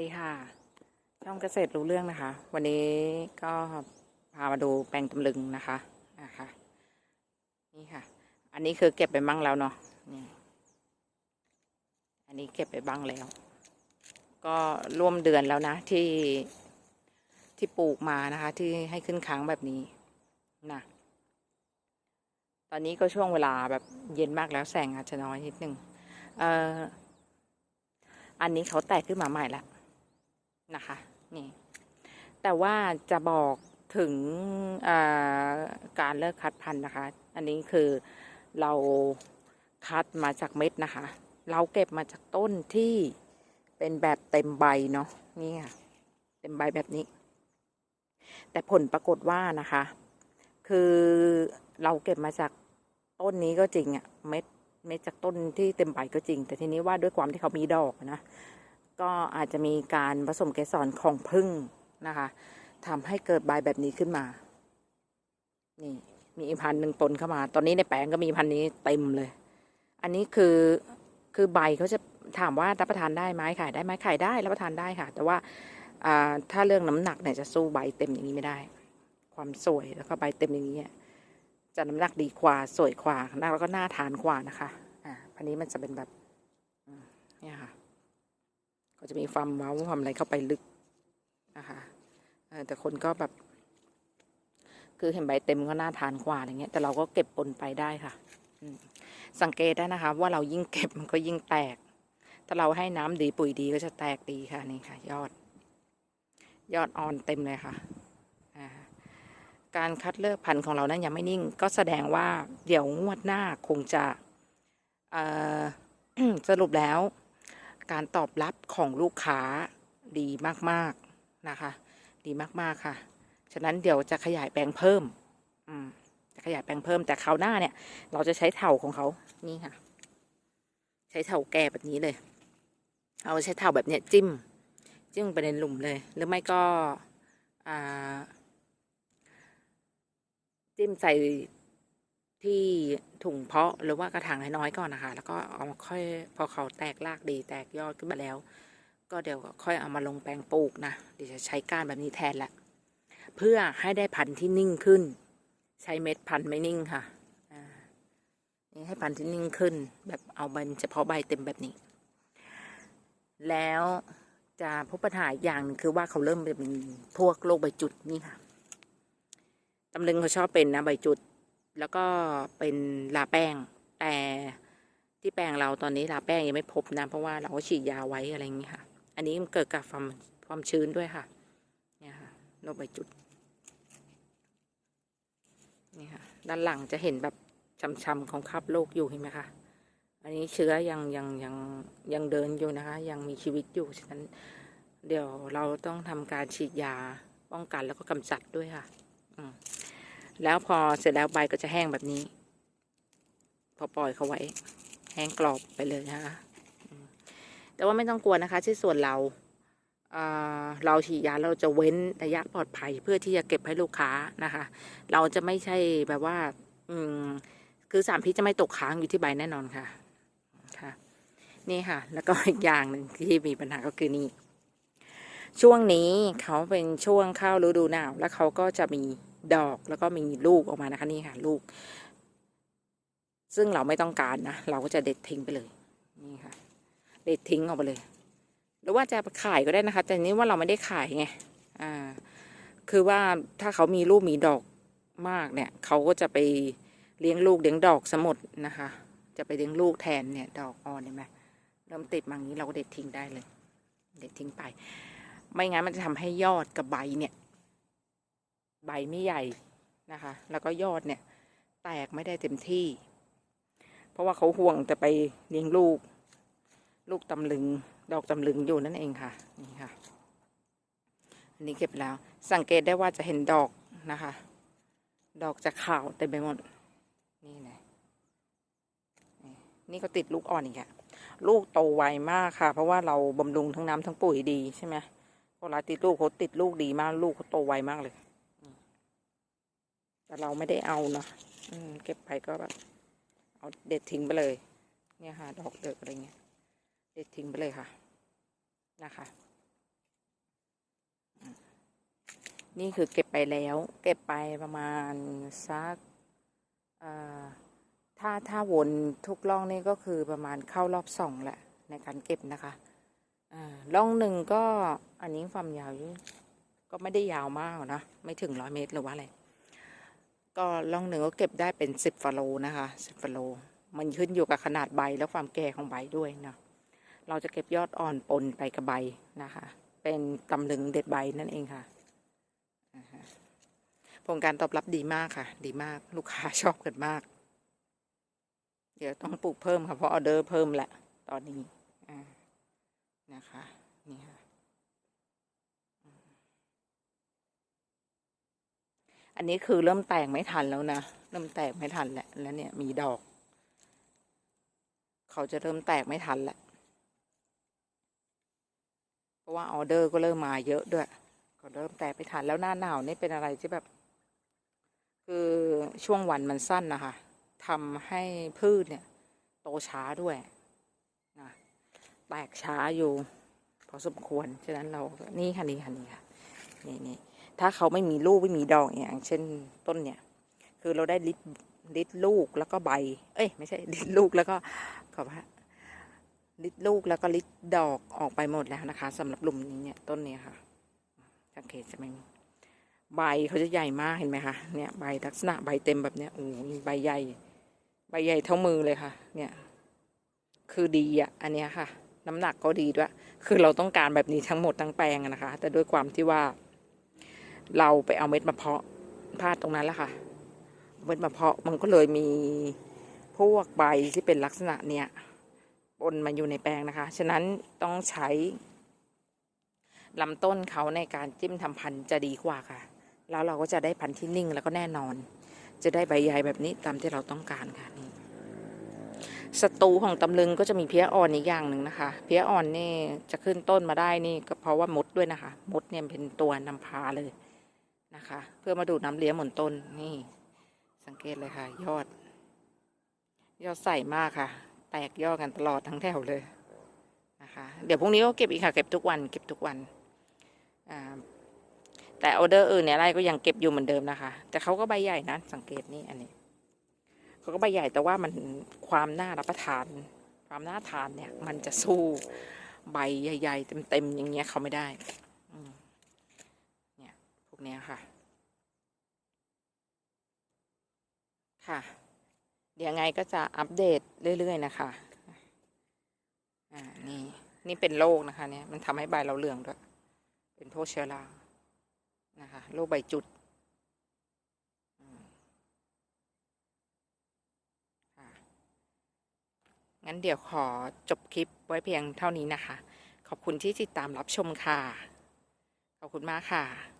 ดีค่ะ ช่องเกษตรรู้เรื่องนะคะ วันนี้ก็พามาดูแปลงตำลึงนะคะนะคะนี่ค่ะ อันนี้คือเก็บไปบ้างแล้วเนาะนี่อันนี้เก็บไปบ้างแล้ว ก็ร่วมเดือนแล้วนะ ที่ที่ปลูกมานะคะ ที่ให้ขึ้นค้างแบบนี้นะตอนนี้ก็ช่วงเวลาแบบเย็นมากแล้วแสงอาจจะน้อยนิดนึงเอ่ออันนี้เขาแตกขึ้นมาใหม่แล้ว นะคะนี่แต่ว่าจะบอกถึงการเลิกคัดพันธุ์นะคะ อันนี้คือเราคัดมาจากเม็ดนะคะ เราเก็บมาจากต้นที่เป็นแบบเต็มใบเนาะนี่ค่ะเต็มใบแบบนี้ แต่ผลปรากฏว่านะคะ คือเราเก็บมาจากต้นนี้ก็จริงอะเม็ดเม็ดจากต้นที่เต็มใบก็จริง แต่ทีนี้ว่าด้วยความที่เขามีดอกนะ ก็อาจจะมีการผสมเกสรของพึ่งนะคะทำให้เกิดใบแบบนี้ขึ้นมา นี่มีพันธุ์หนึ่งปนเข้ามา ตอนนี้ในแปลงก็มีพันธุ์นี้เต็มเลย อันนี้คือคือใบเขาจะถามว่ารับประทานได้ไหมขายได้ไหมขายได้รับประทานได้ค่ะ แต่ว่าอ่าถ้าเรื่องน้ำหนักเนี่ยจะสู้ใบเต็มอย่างนี้ไม่ได้ ความสวยแล้วก็ใบเต็มอย่างนี้จะน้ำหนักดีกว่าสวยกว่าแล้วก็น่าทานกว่านะคะอ่าพันนี้มันจะเป็นแบบ ก็จะมีความเว้าความอะไรเข้าไปลึกนะคะแต่คนก็แบบ คือเห็นใบเต็มก็น่าทานกว่าอะไรเงี้ย แต่เราก็เก็บปนไปได้ค่ะสังเกตได้นะคะ ว่าเรายิ่งเก็บมันก็ยิ่งแตก ถ้าเราให้น้ำดีปุ๋ยดีก็จะแตกดีค่ะนี่ค่ะ ยอด ยอดอ่อนเต็มเลยค่ะการคัดเลือกพันธุ์ของเรานั้นยังไม่นิ่ง ก็แสดงว่าเดี๋ยวงวดหน้าคงจะสรุปแล้ว การตอบรับของลูกค้าดีมากๆนะคะ ดีมากๆค่ะ ฉะนั้นเดี๋ยวจะขยายแปลงเพิ่ม อืมจะขยายแปลงเพิ่มแต่คราวหน้าเนี่ย เราจะใช้เถาของเขานี่ค่ะ ใช้เถาแก่แบบนี้เลย เอาใช้เถาแบบเนี้ยจิ้ม จิ้มไปในหลุมเลย หรือไม่ก็อ่าจิ้มใส่ ที่ถุงเพาะหรือว่ากระถางน้อยๆก่อนนะคะ แล้วก็เอามาค่อยพอเขาแตกรากดีแตกยอดขึ้นมาแล้ว ก็เดี๋ยวค่อยเอามาลงแปลงปลูกนะเดี๋ยวจะใช้ก้านแบบนี้แทนละเพื่อให้ได้พันธุ์ที่นิ่งขึ้น ใช้เม็ดพันธุ์ไม่นิ่งค่ะนี่ให้พันธุ์ที่นิ่งขึ้น แบบเอาใบเฉพาะใบเต็มแบบนี้ แล้วจะพบปัญหาอีกอย่างหนึงคือว่าเขาเริ่มเป็นพวกโรคใบจุดนี่ค่ะตำลึงเขาชอบเป็นนะใบจุด แล้วก็เป็นลาแป้ง แต่ที่แปลงเราตอนนี้ลาแป้งยังไม่พบนะเพราะว่าเราก็ฉีดยาไว้อะไรอย่างนี้ค่ะ อันนี้มันเกิดกับความความชื้นด้วยค่ะ เนี่ยค่ะโรคใบจุด นี่ค่ะ ด้านหลังจะเห็นแบบช้ำๆของคราบโรคอยู่เห็นไหมคะ อันนี้เชื้อยังยังยังยังเดินอยู่นะคะ ยังมีชีวิตอยู่ฉะนั้นเดี๋ยวเราต้องทำการฉีดยาป้องกันแล้วก็กำจัดด้วยค่ะ อืม แล้วพอเสร็จแล้วใบก็จะแห้งแบบนี้ พอปล่อยเขาไว้ แห้งกรอบไปเลยนะคะแต่ว่าไม่ต้องกลัวนะคะ ที่ส่วนเราเเราฉีดยาเราจะเว้นระยะปลอดภัยเพื่อที่จะเก็บให้ลูกค้านะคะ เราจะไม่ใช่แบบว่า อืมคือสารพิษจะไม่ตกค้างอยู่ที่ใบแน่นอนค่ะค่ะ นี่ค่ะ แล้วก็อีกอย่างหนึ่งที่มีปัญหาก็คือนี่ช่วงนี้เขาเป็นช่วงเข้าฤดูหนาว แล้วเขาก็จะมี ดอกแล้วก็มีลูกออกมานะคะนี่ค่ะลูก ซึ่งเราไม่ต้องการนะเราก็จะเด็ดทิ้งไปเลยนี่ค่ะ เด็ดทิ้งออกไปเลย หรือว่าจะขายก็ได้นะคะ แต่นี้ว่าเราไม่ได้ขายไงอ่า คือว่าถ้าเขามีลูกมีดอกมากเนี่ย เขาก็จะไปเลี้ยงลูกเลี้ยงดอกสมดนะคะ จะไปเลี้ยงลูกแทนเนี่ย ดอกอ่อนเห็นไหมเริ่มติดมาอย่างนี้เราก็เด็ดทิ้งได้เลย เด็ดทิ้งไป ไม่งั้นมันจะทำให้ยอดกับใบเนี่ย ใบไม่ใหญ่นะคะ แล้วก็ยอดเนี่ย แตกไม่ได้เต็มที่ เพราะว่าเขาห่วงแต่ไปเลี้ยงลูก ลูกตำลึง ดอกตำลึงอยู่นั่นเองค่ะ นี่ค่ะ อันนี้เก็บแล้ว สังเกตได้ว่าจะเห็นดอกนะคะ ดอกจะขาวเต็มไปหมด นี่นะนี่ก็ติดลูกอ่อนอีกอะลูกโตไวมากค่ะ เพราะว่าเราบำรุงทั้งน้ำทั้งปุ๋ยดีใช่ไหมเวลาติดลูกเขาติดลูกดีมาก ลูกเขาโตไวมากเลย แต่เราไม่ได้เอาเนาะอืมเก็บไปก็แบบเอาเด็ดทิ้งไปเลย เนี่ยค่ะ ดอกเดือกอะไรเงี้ย เด็ดทิ้งไปเลยค่ะ นะคะ นี่คือเก็บไปแล้ว เก็บไปประมาณสักเอ่อถ้าถ้าวนทุกร่องนี่ก็คือประมาณเข้ารอบสองแหละ ในการเก็บนะคะอ่าร่องหนึ่งก็อันนี้ความยาวอยู่ก็ไม่ได้ยาวมากนะ ไม่ถึงร้อยเมตรหรือว่าอะไร ก็ร่องหนึ่งก็เก็บได้เป็นสิบฟโลนะคะสิบฟโล มันขึ้นอยู่กับขนาดใบและความแก่ของใบด้วยเนาะเราจะเก็บยอดอ่อนปนไปกับใบนะคะ เป็นตำลึงเด็ดใบนั่นเองค่ะผลการตอบรับดีมากค่ะ ดีมากลูกค้าชอบกันมาก เดี๋ยวต้องปลูกเพิ่มค่ะเพราะออเดอร์เพิ่มแหละตอนนี้นะคะ นี่ค่ะอืม อันนี้คือเริ่มแตกไม่ทันแล้วนะ เริ่มแตกไม่ทันแหละ แล้วเนี่ยมีดอก เขาจะเริ่มแตกไม่ทันแหละ เพราะว่าออเดอร์ก็เริ่มมาเยอะด้วยก็เริ่มแตกไปทันแล้วหน้าหนาวนี่เป็นอะไรที่แบบ คือช่วงวันมันสั้นนะคะทำให้พืชเนี่ย โตช้าด้วยนะแตกช้าอยู่ พอสมควร ฉะนั้นเรา นี่ค่ะนี่ค่ะนี่ค่ะ นี่นี่ ถ้าเขาไม่มีลูกไม่มีดอกอย่างเช่นต้นเนี่ย คือเราได้ลิดลิดลูกแล้วก็ใบ เอ้ยไม่ใช่ลิดลูกแล้วก็ขอพระลิดลูกแล้วก็ลิดดอกออกไปหมดแล้วนะคะสำหรับหลุมนี้เนี่ยต้นเนี้ค่ะสังเกตใช่ไหมใบเขาจะใหญ่มากเห็นไหมคะเนี่ยใบลักษณะใบเต็มแบบเนี้ยโอ้โหใบใหญ่ ใบใหญ่เท่ามือเลยค่ะ เนี่ย คือดีอะ อันเนี้ยค่ะ น้ำหนักก็ดีด้วย คือเราต้องการแบบนี้ทั้งหมดทั้งแปลงนะคะ แต่ด้วยความที่ว่า เราไปเอาเม็ดมาเพาะพลาดตรงนั้นแหละค่ะ เม็ดมะเพาะมันก็เลยมีพวกใบที่เป็นลักษณะเนี้ยปนมาอยู่ในแปลงนะคะ ฉะนั้นต้องใช้ลำต้นเขาในการจิ้มทำพันธุ์จะดีกว่าค่ะ แล้วเราก็จะได้พันธุ์ที่นิ่งแล้วก็แน่นอน จะได้ใบใหญ่แบบนี้ตามที่เราต้องการค่ะนี่ศัตรูของตำลึงก็จะมีเพี้ยอ่อนอีกอย่างหนึ่งนะคะ เพี้ยอ่อนนี่จะขึ้นต้นมาได้นี่ก็เพราะว่ามดด้วยนะคะ มดเนี่ยเป็นตัวนำพาเลย นะคะ เพื่อมาดูดน้ำเลี้ยงหมุนต้นนี่ สังเกตเลยค่ะ ยอด ยอดใสมากค่ะ แตกยอดกันตลอดทั้งแถวเลยนะคะ เดี๋ยวพรุ่งนี้ก็เก็บอีกค่ะ เก็บทุกวัน เก็บทุกวันอ่าแต่ออเดอร์อื่นเนี่ยไรก็ยังเก็บอยู่เหมือนเดิมนะคะ แต่เขาก็ใบใหญ่นะ สังเกตนี่อันนี้เขาก็ใบใหญ่แต่ว่ามันความน่ารับประทาน ความน่าทานเนี่ย มันจะสู้ใบใหญ่ๆเต็มๆอย่างเงี้ยเขาไม่ได้ อืม เนี่ยพวกเนี้ยค่ะ ค่ะ เดี๋ยวไงก็จะอัปเดตเรื่อย ๆ นะคะ อ่า นี่ นี่เป็นโรคนะคะ เนี่ย มันทำให้ใบเราเหลืองด้วย เป็นพวกเชื้อรา นะคะ โรคใบจุดงั้นเดี๋ยวขอจบคลิปไว้เพียงเท่านี้นะคะ ขอบคุณที่ติดตามรับชมค่ะ ขอบคุณมากค่ะ